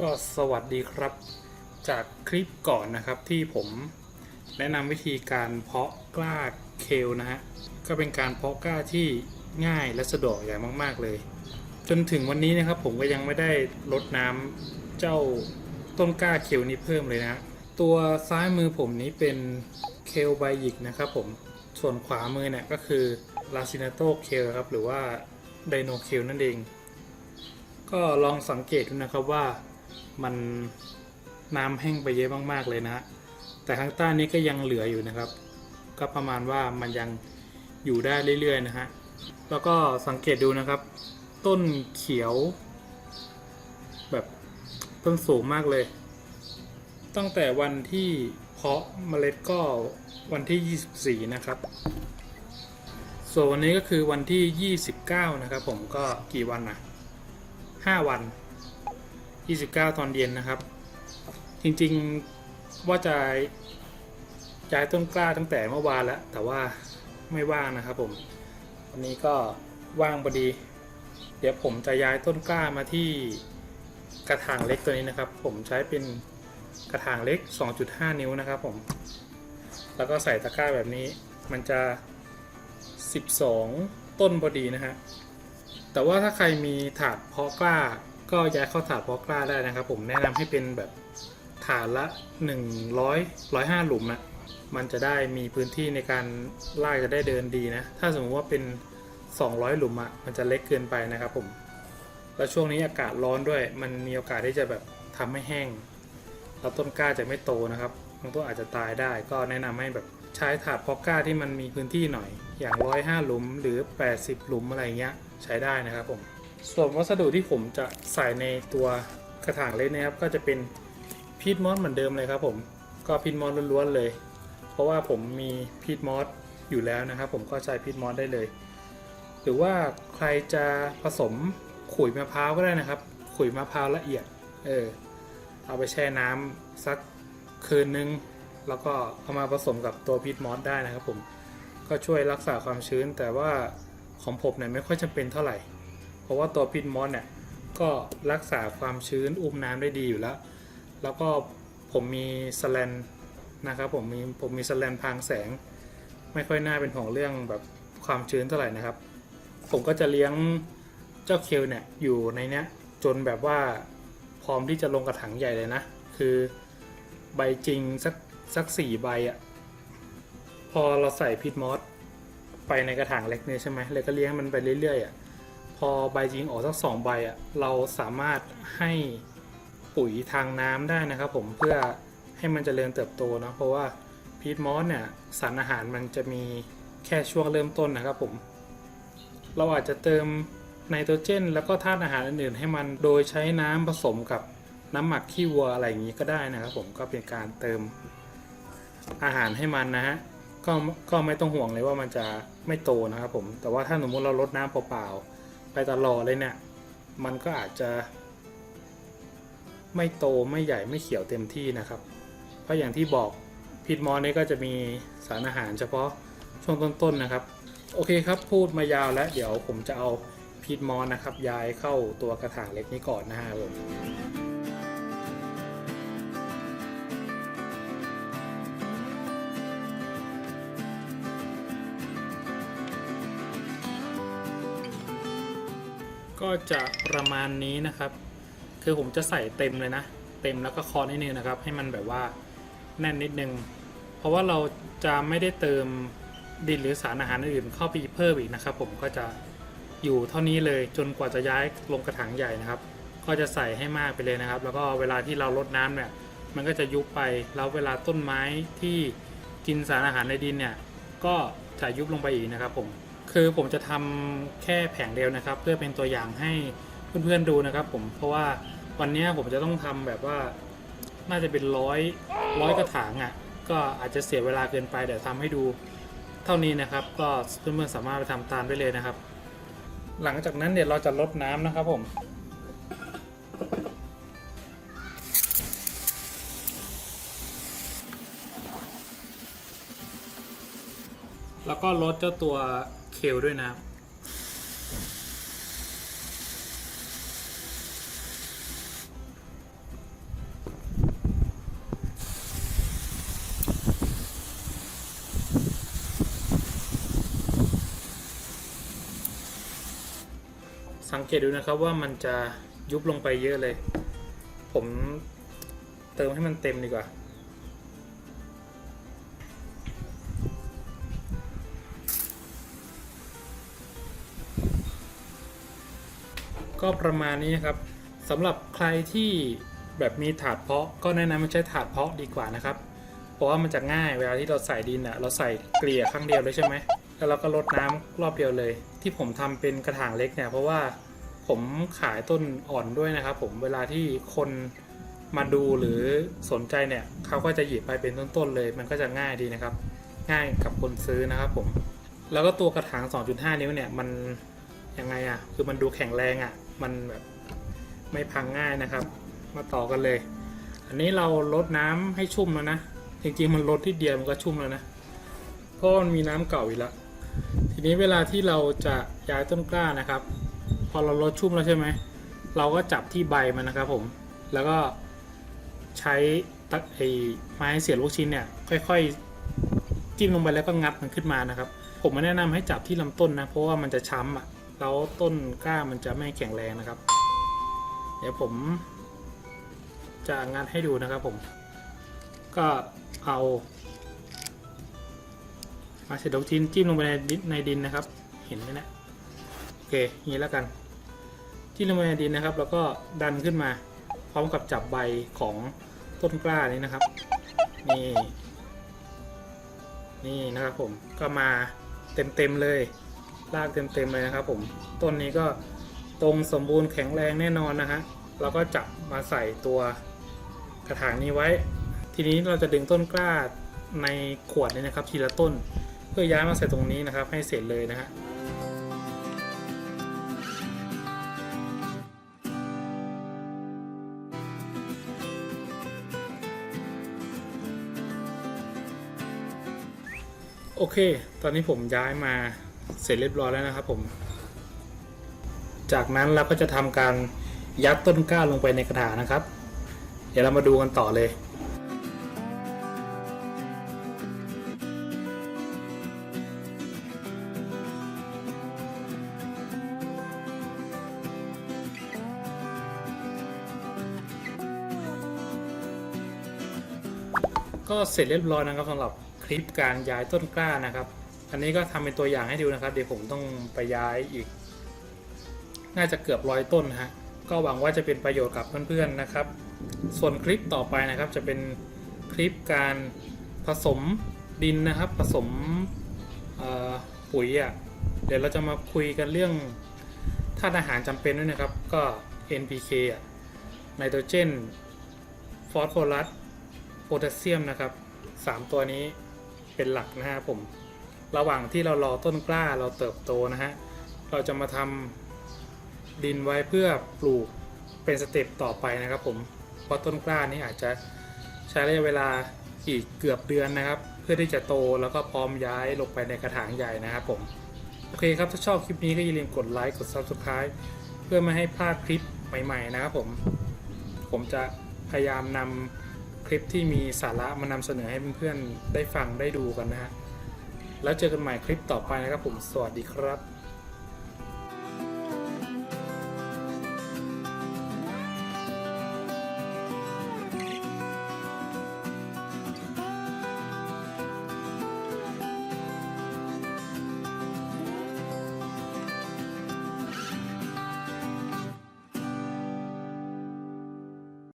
ก็สวัสดีครับ จากคลิปก่อนนะครับที่ผมแนะนำวิธีการเพาะกล้าเคลนะฮะก็เป็นการเพาะกล้าที่ง่ายและสะดวกอย่างมาก ๆเลย จนถึงวันนี้นะครับผมก็ยังไม่ได้รดน้ำเจ้าต้นกล้าเคลนี้เพิ่มเลยนะฮะตัวซ้ายมือผมนี้เป็นเคลไบยิกนะครับผมส่วนขวามือเนี่ยก็คือลาซินาโตเคลครับหรือว่าไดโนเคลนั่นเองก็ลองสังเกตดูนะครับว่า มันน้ำแห้งไปเยอะมาก ๆ เลยนะฮะแต่ข้างใต้นี้ก็ยังเหลืออยู่นะครับ ก็ประมาณว่ามันยังอยู่ได้เรื่อย ๆ นะฮะแล้วก็สังเกตดูนะครับ ต้นเขียว แบบต้นสูงมากเลย ตั้งแต่วันที่เพาะเมล็ดก็วันที่ 24 นะครับส่วนวันนี้ก็คือวันที่ 29 นะครับผมก็กี่วันนะ5วัน 29 ตอนเย็นนะครับ จริงๆว่าจะย้ายต้นกล้าตั้งแต่เมื่อวานแล้วแต่ว่าไม่ว่างนะครับผมวันนี้ก็ว่างพอดี เดี๋ยวผมจะย้ายต้นกล้ามาที่กระถางเล็กตัวนี้นะครับ ผมใช้เป็นกระถางเล็ก 2.5 นิ้วนะครับผมแล้วก็ใส่ตะกร้าแบบนี้มันจะ 12 ต้นพอดีนะฮะแต่ว่าถ้าใครมีถาดเพาะกล้า ก็ย้ายเข้าถาดพาะกล้าได้นะครับ ผมแนะนำให้เป็นแบบถาดละ 100 105 หลุมนะมันจะได้มีพื้นที่ในการลากจะได้เดินดีนะ ถ้าสมมติว่าเป็น 200 หลุมอะ่ะมันจะเล็กเกินไปนะครับผมแล้วช่วงนี้อากาศร้อนด้วย มันมีโอกาสที่จะแบบทำให้แห้งแล้วต้นกล้าจะไม่โตนะครับบางต้นอาจจะตายได้ ก็แนะนำให้แบบใช้ถาดพาะกล้าที่มันมีพื้นที่หน่อย อย่าง 105 หลุมหรือ 80 หลุมอะไรเงี้ยใช้ได้นะครับผม ส่วนวัสดุที่ผมจะใส่ในตัวกระถางเล็กนะครับ ก็จะเป็นพีทมอสเหมือนเดิมเลยครับผมก็พีทมอสล้วนๆเลย เพราะว่าผมมีพีทมอสอยู่แล้วนะครับ ผมก็ใช้พีทมอสได้เลย หรือว่าใครจะผสมขุยมะพร้าวก็ได้นะครับ ขุยมะพร้าวละเอียดเออเอาไปแช่น้ำสักคืนนึง แล้วก็เอามาผสมกับตัวพีทมอสได้นะครับผมก็ช่วยรักษาความชื้นแต่ว่าของผมเนี่ยไม่ค่อยจำเป็นเท่าไหร่ ราะว่าตัวพีทมอสเนี่ยก็รักษาความชื้นอุ้มน้ำได้ดีอยู่แล้ว แล้วก็ผมมีสแลนนะครับผมมีผมมีสแลนพรางแสง ไม่ค่อยน่าเป็นห่วงเรื่องแบบความชื้นเท่าไหร่นะครับ ผมก็จะเลี้ยงเจ้าเคลเนี่ยอยู่ในเนี้ยจนแบบว่าพร้อมที่จะลงกระถางใหญ่เลยนะ คือใบจริงสักสักสี่ใบอะ่ะพอเราใส่พิทมอสไปในกระถางเล็กเนี่ยใช่ไหมเลยก็เลี้ยงมันไปเรื่อยๆอะ่ะ พอใบจริงออกสักสองใบอะเราสามารถให้ปุ๋ยทางน้ำได้นะครับผมเพื่อให้มันจเจริญเติบโตนะเพราะว่าพีทมอสเนี่ยสารอาหารมันจะมีแค่ช่วงเริ่มต้นนะครับผม เราอาจจะเติมไนโตรเจน แล้วก็ธาตุอาหารอื่นๆ ให้มันโดยใช้น้ำผสมกับน้ำหมักขี้วัวอะไรอย่างนี้ก็ได้นะครับผมก็เป็นการเติมอาหารให้มันนะฮะก็ก็ไม่ต้องห่วงเลยว่ามันจะไม่โตนะครับผมแต่ว่าถ้าสมมติเราลดน้ำเปล่าๆ ไปตลอดเลยเนี่ย มันก็อาจจะ ไม่โตไม่ใหญ่ไม่เขียวเต็มที่นะครับ เพราะอย่างที่บอกพิษมอสนี่ก็จะมีสารอาหารเฉพาะช่วงต้นๆนะครับ โอเคครับพูดมายาวแล้ว เดี๋ยวผมจะเอาพีทมอสนะครับ ย้ายเข้าตัวกระถางเล็กนี้ก่อนนะฮะผม ก็จะประมาณนี้นะครับ คือผมจะใส่เต็มเลยนะ เต็มแล้วก็คอนิดนึงนะครับ ให้มันแบบว่าแน่นนิดนึง เพราะว่าเราจะไม่ได้เติมดินหรือสารอาหารอื่นเข้าไปเพิ่มอีกนะครับ ผมก็จะอยู่เท่านี้เลยจนกว่าจะย้ายลงกระถางใหญ่นะครับ ก็จะใส่ให้มากไปเลยนะครับ แล้วก็เวลาที่เราลดน้ำเนี่ยมันก็จะยุบไปแล้วเวลาต้นไม้ที่กินสารอาหารในดินเนี่ยก็จะยุบลงไปอีกนะครับผม คือผมจะทำแค่แผงเดียวนะครับ เพื่อเป็นตัวอย่างให้เพื่อนๆดูนะครับ ผมเพราะว่าวันนี้ผมจะต้องทำแบบว่าน่าจะเป็นร้อยร้อยกระถางอะ่ะก็อาจจะเสียเวลาเกินไปเดี๋ยวทำให้ดูเท่านี้นะครับ ก็เพื่อนๆสามารถไปทำตามได้เลยนะครับ หลังจากนั้นเดี๋ยวเราจะลดน้ำนะครับผม ก็ลดเจ้าตัวเคลด้วยนะสังเกตดูนะครับว่ามันจะยุบลงไปเยอะเลย ผมเติมให้มันเต็มดีกว่า ก็ประมาณนี้นะครับสำหรับใครที่แบบมีถาดเพาะก็แนะนำให้ใช้ถาดเพาะดีกว่านะครับ เพราะว่ามันจะง่ายเวลาที่เราใส่ดินอะเราใส่เกลี่ยครั้งเดียวเลยใช่ไหมแล้วเราก็ลดน้ำรอบเดียวเลย ที่ผมทำเป็นกระถางเล็กเนี่ยเพราะว่าผมขายต้นอ่อนด้วยนะครับ ผมเวลาที่คนมาดูหรือสนใจเนี่ยเขาก็จะหยิบไปเป็นต้นๆเลย มันก็จะง่ายดีนะครับ ง่ายกับคนซื้อนะครับผมแล้วก็ตัวกระถาง 2.5 นิ้วเนี่ยมันยังไงอะคือมันดูแข็งแรงอะ มันแบบไม่พังง่ายนะครับ มาต่อกันเลย อันนี้เราลดน้ำให้ชุ่มแล้วนะ จริงๆมันลดที่เดียวมันก็ชุ่มแล้วนะ เพราะมันมีน้ำเก่าอีกแล้วทีนี้เวลาที่เราจะย้ายต้นกล้านะครับ พอเราลดชุ่มแล้วใช่ไหม เราก็จับที่ใบมันนะครับผม แล้วก็ใช้ตะไอไม้เสียบลูกชิ้นเนี่ย ค่อยๆ จิ้มลงไปแล้วก็งัดมันขึ้นมานะครับ ผมไม่แนะนำให้จับที่ลำต้นนะ เพราะว่ามันจะช้ำอะ แล้วต้นกล้ามันจะไม่แข็งแรงนะครับ เดี๋ยวผมจะงัดให้ดูนะครับผม ก็เอามาเสร็จดอกชิ้นจิ้มลงไปในดินในดินนะครับ เห็นไหมนะโอเคงนี้แล้วกัน จิ้มลงไปในดินนะครับ แล้วก็ดันขึ้นมา พร้อมกับจับใบของต้นกล้านี้นะครับ นี่ นี่นะครับผมก็มาเต็มๆเลย รากเต็มๆเลยนะครับ ผมต้นนี้ก็ตรงสมบูรณ์แข็งแรงแน่นอนนะฮะเราก็จับมาใส่ตัวกระถางนี้ไว้ ทีนี้เราจะดึงต้นกล้าในขวดนี้นะครับ ทีละต้นเพื่อย้ายมาใส่ตรงนี้นะครับ ให้เสร็จเลยนะฮะโอเค ตอนนี้ผมย้ายมา เสร็จเรียบร้อยแล้วนะครับผม จากนั้นเราก็จะทำการยัดต้นกล้าลงไปในกระถางนะครับ เดี๋ยวเรามาดูกันต่อเลยก็เสร็จเรียบร้อยนะครับสำหรับคลิปการย้ายต้นกล้านะครับ อันนี้ก็ทำเป็นตัวอย่างให้ดูนะครับ เดี๋ยวผมต้องไปย้ายอีก น่าจะเกือบร้อยต้นฮะ ก็หวังว่าจะเป็นประโยชน์กับเพื่อนๆนะครับ ส่วนคลิปต่อไปนะครับ จะเป็นคลิปการผสมดินนะครับ ผสมปุ๋ยอะ เดี๋ยวเราจะมาคุยกันเรื่องธาตุอาหารจำเป็นด้วยนะครับ ก็ NPK อะ ไนโตรเจน ฟอสโฟรัส โพแทสเซียมนะครับ 3 ตัวนี้เป็นหลักนะฮะผม ระหว่างที่เรารอต้นกล้าเราเติบโตนะฮะ เราจะมาทำดินไว้เพื่อปลูกเป็นสเต็ปต่อไปนะครับผมเพราะต้นกล้านี้อาจจะใช้ระยะเวลาอีกเกือบเดือนนะครับ เพื่อที่จะโตแล้วก็พร้อมย้ายลงไปในกระถางใหญ่นะครับผม โอเคครับ ถ้าชอบคลิปนี้ก็อย่าลืมกดไลค์กด Subscribe เพื่อไม่ให้พลาดคลิปใหม่ ๆ นะครับผม ผมจะพยายามนำคลิปที่มีสาระมานำเสนอให้เพื่อนๆได้ฟังได้ดูกันนะฮะ แล้วเจอกันใหม่คลิปต่อไปนะครับผม สวัสดีครับ